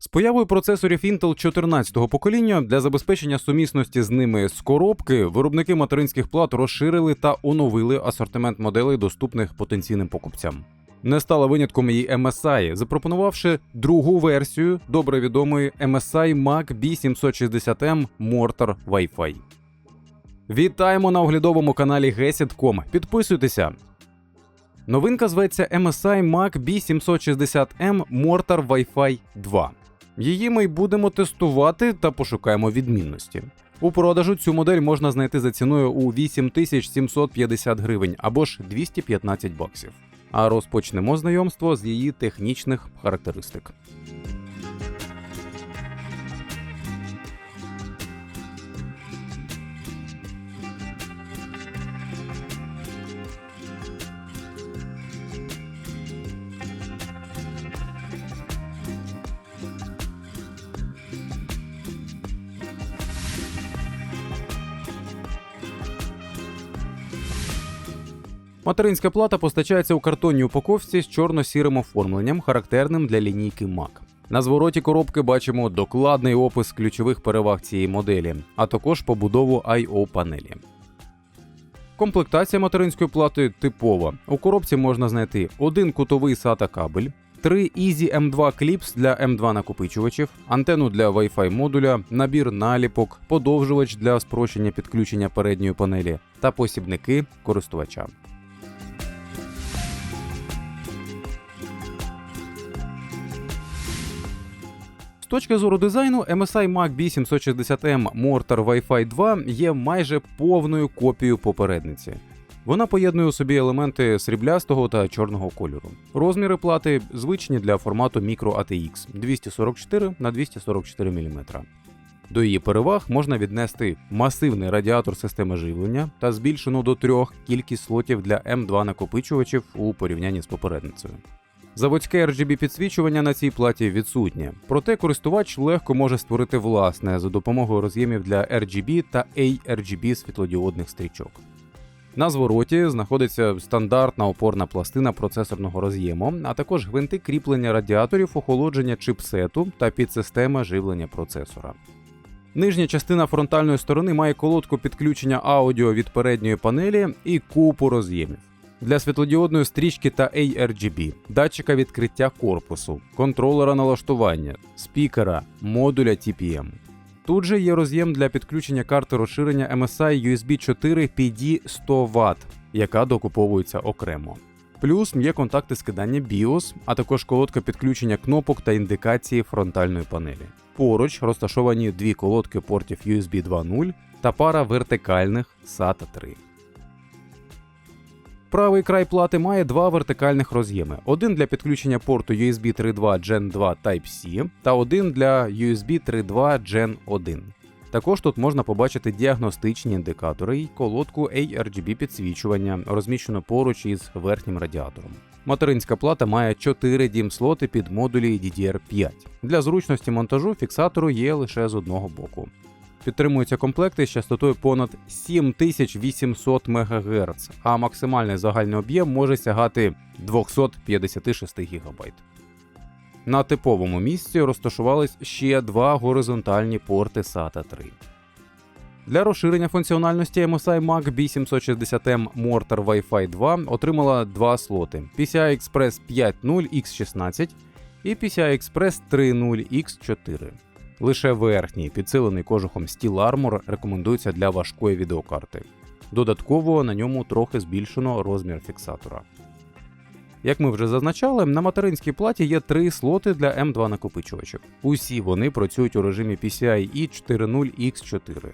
З появою процесорів Intel 14-го покоління для забезпечення сумісності з ними з коробки виробники материнських плат розширили та оновили асортимент моделей, доступних потенційним покупцям. Не стала винятком і MSI, запропонувавши другу версію добре відомої MSI Mac B760M Mortar Wi-Fi. Вітаємо на оглядовому каналі Gesit.com. Підписуйтеся. Новинка зветься MSI Mac B760M Mortar Wi-Fi 2. Її ми й будемо тестувати та пошукаємо відмінності. У продажу цю модель можна знайти за ціною у 8750 гривень або ж 215 баксів. А розпочнемо знайомство з її технічних характеристик. Материнська плата постачається у картонній упаковці з чорно-сірим оформленням, характерним для лінійки Mac. На звороті коробки бачимо докладний опис ключових переваг цієї моделі, а також побудову I.O. панелі. Комплектація материнської плати типова. У коробці можна знайти один кутовий SATA кабель, три Easy M2 Clips для M2 накопичувачів, антенну для Wi-Fi модуля, набір наліпок, подовжувач для спрощення підключення передньої панелі та посібники користувача. Точки зору дизайну, MSI Mac B760M Mortar Wi-Fi 2 є майже повною копією попередниці. Вона поєднує у собі елементи сріблястого та чорного кольору. Розміри плати звичні для формату Micro ATX 244 на 244 мм. До її переваг можна віднести масивний радіатор системи живлення та збільшену до трьох кількість слотів для M2 накопичувачів у порівнянні з попередницею. Заводське RGB підсвічування на цій платі відсутнє, проте користувач легко може створити власне за допомогою роз'ємів для RGB та ARGB світлодіодних стрічок. На звороті знаходиться стандартна опорна пластина процесорного роз'єму, а також гвинти кріплення радіаторів охолодження чипсету та підсистема живлення процесора. Нижня частина фронтальної сторони має колодку підключення аудіо від передньої панелі і купу роз'ємів. Для світлодіодної стрічки та ARGB, датчика відкриття корпусу, контролера налаштування, спікера, модуля TPM. Тут же є роз'єм для підключення карти розширення MSI USB 4 PD 100 Вт, яка докуповується окремо. Плюс є контакти скидання BIOS, а також колодка підключення кнопок та індикації фронтальної панелі. Поруч розташовані дві колодки портів USB 2.0 та пара вертикальних SATA 3. Правий край плати має два вертикальних роз'єми: один для підключення порту USB 3.2 Gen 2 Type-C та один для USB 3.2 Gen 1. Також тут можна побачити діагностичні індикатори й колодку ARGB підсвічування, розміщену поруч із верхнім радіатором. Материнська плата має 4 дім-слоти під модулі DDR5. Для зручності монтажу фіксатору є лише з одного боку. Підтримуються комплекти з частотою понад 7800 МГц, а максимальний загальний об'єм може сягати 256 ГБ. На типовому місці розташувались ще два горизонтальні порти SATA 3. Для розширення функціональності MSI Mac B760M Mortar Wi-Fi 2 отримала два слоти PCI Express 5.0 X16 і PCI Express 3.0 X4. Лише верхній, підсилений кожухом Steel Armor, рекомендується для важкої відеокарти. Додатково на ньому трохи збільшено розмір фіксатора. Як ми вже зазначали, на материнській платі є три слоти для M2 накопичувачів. Усі вони працюють у режимі PCIe 4.0 X4.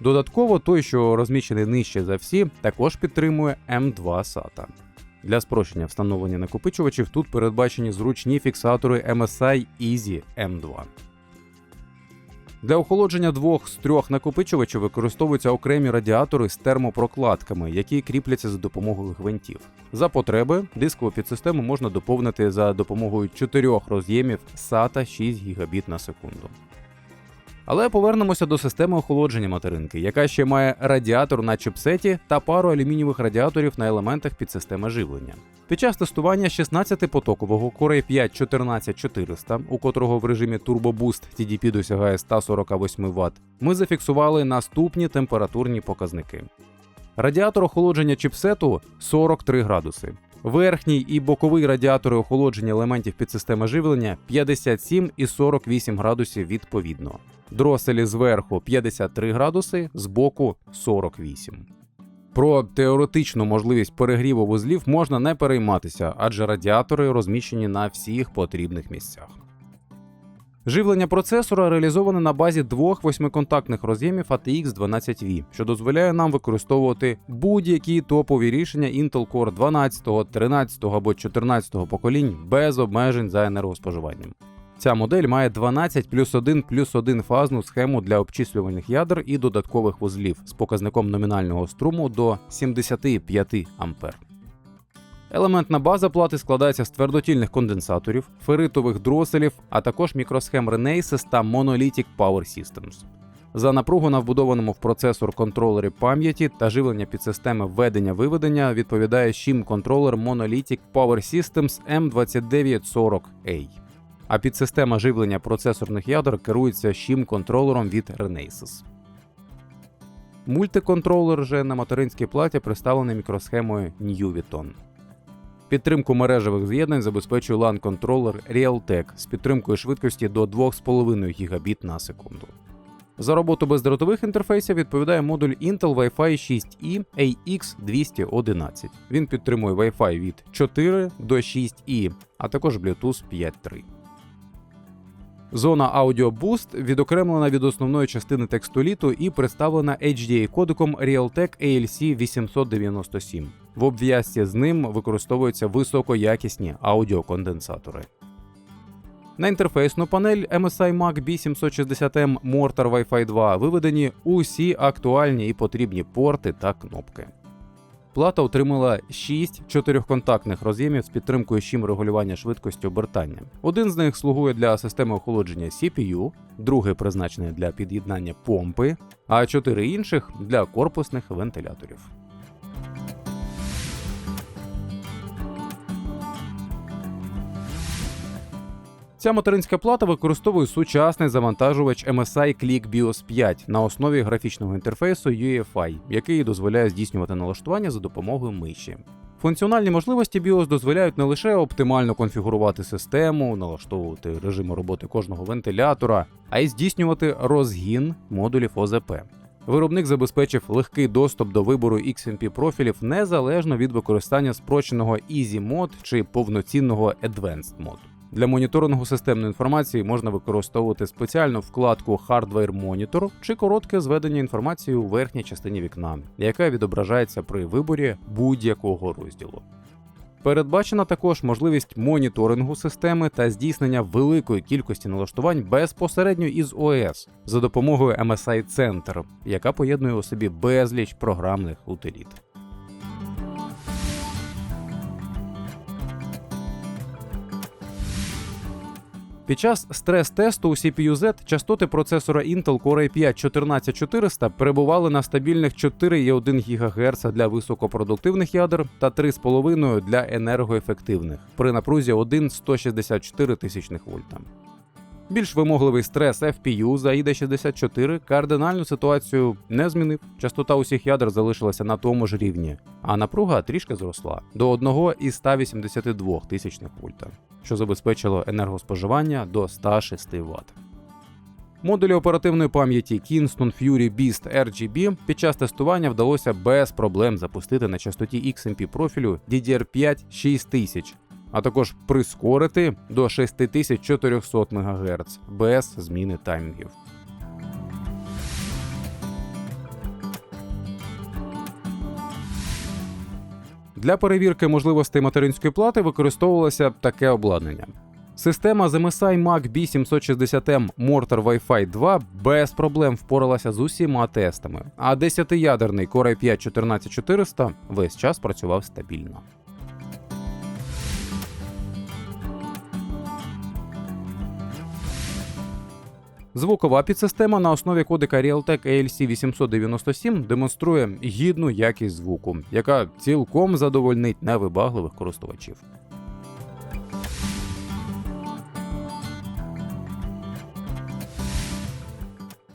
Додатково той, що розміщений нижче за всі, також підтримує M2 SATA. Для спрощення встановлення накопичувачів тут передбачені зручні фіксатори MSI Easy M2. Для охолодження двох з трьох накопичувачів використовуються окремі радіатори з термопрокладками, які кріпляться за допомогою гвинтів. За потреби дискову підсистему можна доповнити за допомогою чотирьох роз'ємів SATA 6 Гбіт на секунду. Але повернемося до системи охолодження материнки, яка ще має радіатор на чипсеті та пару алюмінієвих радіаторів на елементах підсистеми живлення. Під час тестування 16-потокового Core i5 14400, у котрого в режимі Turbo Boost TDP досягає 148 Вт, ми зафіксували наступні температурні показники. Радіатор охолодження чіпсету 43 градуси. Верхній і боковий радіатори охолодження елементів підсистеми живлення 57 і 48 градусів відповідно. Дроселі зверху 53 градуси, збоку 48. Про теоретичну можливість перегріву вузлів можна не перейматися, адже радіатори розміщені на всіх потрібних місцях. Живлення процесора реалізоване на базі двох восьмиконтактних роз'ємів ATX 12V, що дозволяє нам використовувати будь-які топові рішення Intel Core 12, 13 або 14 поколінь без обмежень за енергоспоживанням. Ця модель має 12 плюс 1 плюс 1 фазну схему для обчислювальних ядер і додаткових вузлів з показником номінального струму до 75 А. Елементна база плати складається з твердотільних конденсаторів, феритових дроселів, а також мікросхем Renesas та Monolithic Power Systems. За напругу на вбудованому в процесор контролері пам'яті та живлення підсистеми введення-виведення відповідає щім контролер Monolithic Power Systems M2940A. А підсистема живлення процесорних ядер керується щім контролером від Renesas. Мультиконтролер же на материнській платі представлений мікросхемою Newton. Підтримку мережевих з'єднань забезпечує LAN-контролер Realtek з підтримкою швидкості до 2,5 Гбіт на секунду. За роботу бездротових інтерфейсів відповідає модуль Intel Wi-Fi 6E AX211. Він підтримує Wi-Fi від 4 до 6E, а також Bluetooth 5.3. Зона Audio Boost відокремлена від основної частини текстоліту і представлена HDA кодеком Realtek ALC 897. В обв'язці з ним використовуються високоякісні аудіоконденсатори. На інтерфейсну панель MSI Mac B760M Mortar Wi-Fi 2 виведені усі актуальні і потрібні порти та кнопки. Плата отримала 6 чотирьохконтактних роз'ємів з підтримкою щім регулювання швидкості обертання. Один з них слугує для системи охолодження CPU, другий призначений для під'єднання помпи, а чотири інших для корпусних вентиляторів. Ця материнська плата використовує сучасний завантажувач MSI Click BIOS 5 на основі графічного інтерфейсу UEFI, який дозволяє здійснювати налаштування за допомогою миші. Функціональні можливості BIOS дозволяють не лише оптимально конфігурувати систему, налаштовувати режими роботи кожного вентилятора, а й здійснювати розгін модулів ОЗП. Виробник забезпечив легкий доступ до вибору XMP профілів незалежно від використання спрощеного Easy Mode чи повноцінного Advanced Mode. Для моніторингу системної інформації можна використовувати спеціальну вкладку Hardware Monitor чи коротке зведення інформації у верхній частині вікна, яка відображається при виборі будь-якого розділу. Передбачена також можливість моніторингу системи та здійснення великої кількості налаштувань безпосередньо із ОС за допомогою MSI Center, яка поєднує у собі безліч програмних утиліт. Під час стрес-тесту у CPU-Z частоти процесора Intel Core i5 14400 перебували на стабільних 4,1 ГГц для високопродуктивних ядер та 3,5 для енергоефективних при напрузі 1,164 тисячних вольта. Більш вимогливий стрес FPU за ID64 кардинальну ситуацію не змінив. Частота усіх ядер залишилася на тому ж рівні, а напруга трішки зросла до 1,182 тисячних вольта, що забезпечило енергоспоживання до 106 Вт. Модулі оперативної пам'яті Kingston Fury Beast RGB під час тестування вдалося без проблем запустити на частоті XMP профілю DDR5 6000, а також прискорити до 6400 МГц без зміни таймінгів. Для перевірки можливостей материнської плати використовувалося таке обладнання. Система з MSI Mac B760M Mortar Wi-Fi 2 без проблем впоралася з усіма тестами, а 10-ядерний Core i5 14400 весь час працював стабільно. Звукова підсистема на основі кодека Realtek ALC 897 демонструє гідну якість звуку, яка цілком задовольнить невибагливих користувачів.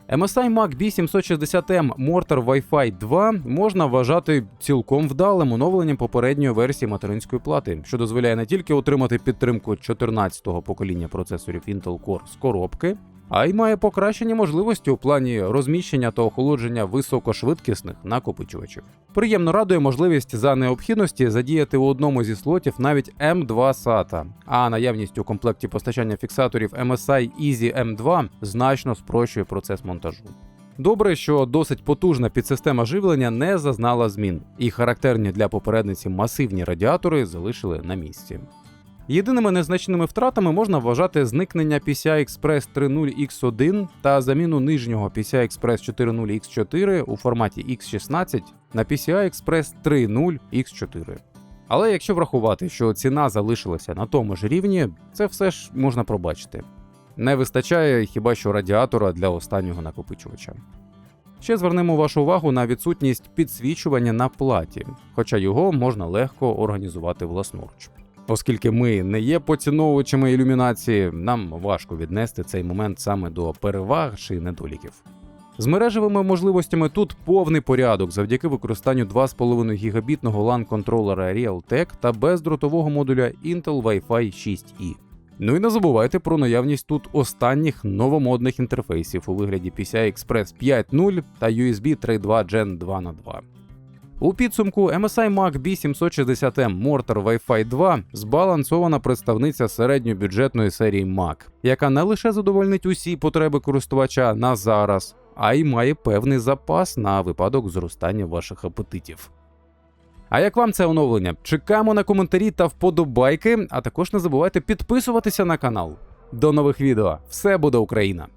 MSI Mac B760M Mortar Wi-Fi 2 можна вважати цілком вдалим оновленням попередньої версії материнської плати, що дозволяє не тільки отримати підтримку 14-го покоління процесорів Intel Core з коробки, а й має покращені можливості у плані розміщення та охолодження високошвидкісних накопичувачів. Приємно радує можливість за необхідності задіяти у одному зі слотів навіть M2 SATA, а наявність у комплекті постачання фіксаторів MSI Easy M2 значно спрощує процес монтажу. Добре, що досить потужна підсистема живлення не зазнала змін, і характерні для попередниці масивні радіатори залишили на місці. Єдиними незначними втратами можна вважати зникнення PCI Express 3.0 X1 та заміну нижнього PCI Express 4.0 X4 у форматі X16 на PCI Express 3.0 X4. Але якщо врахувати, що ціна залишилася на тому ж рівні, це все ж можна пробачити. Не вистачає хіба що радіатора для останнього накопичувача. Ще звернемо вашу увагу на відсутність підсвічування на платі, хоча його можна легко організувати власноруч. Оскільки ми не є поціновувачами ілюмінації, нам важко віднести цей момент саме до переваг чи недоліків. З мережевими можливостями тут повний порядок завдяки використанню 2,5 гігабітного LAN контролера Realtek та бездротового модуля Intel Wi-Fi 6E. Ну і не забувайте про наявність тут останніх новомодних інтерфейсів у вигляді PCI Express 5.0 та USB 3.2 Gen 2 на 2 у підсумку MSI Mac B760M Mortar Wi-Fi 2 збалансована представниця середньобюджетної серії Mac, яка не лише задовольнить усі потреби користувача на зараз, а й має певний запас на випадок зростання ваших апетитів. А як вам це оновлення? Чекаємо на коментарі та вподобайки, а також не забувайте підписуватися на канал. До нових відео! Все буде Україна!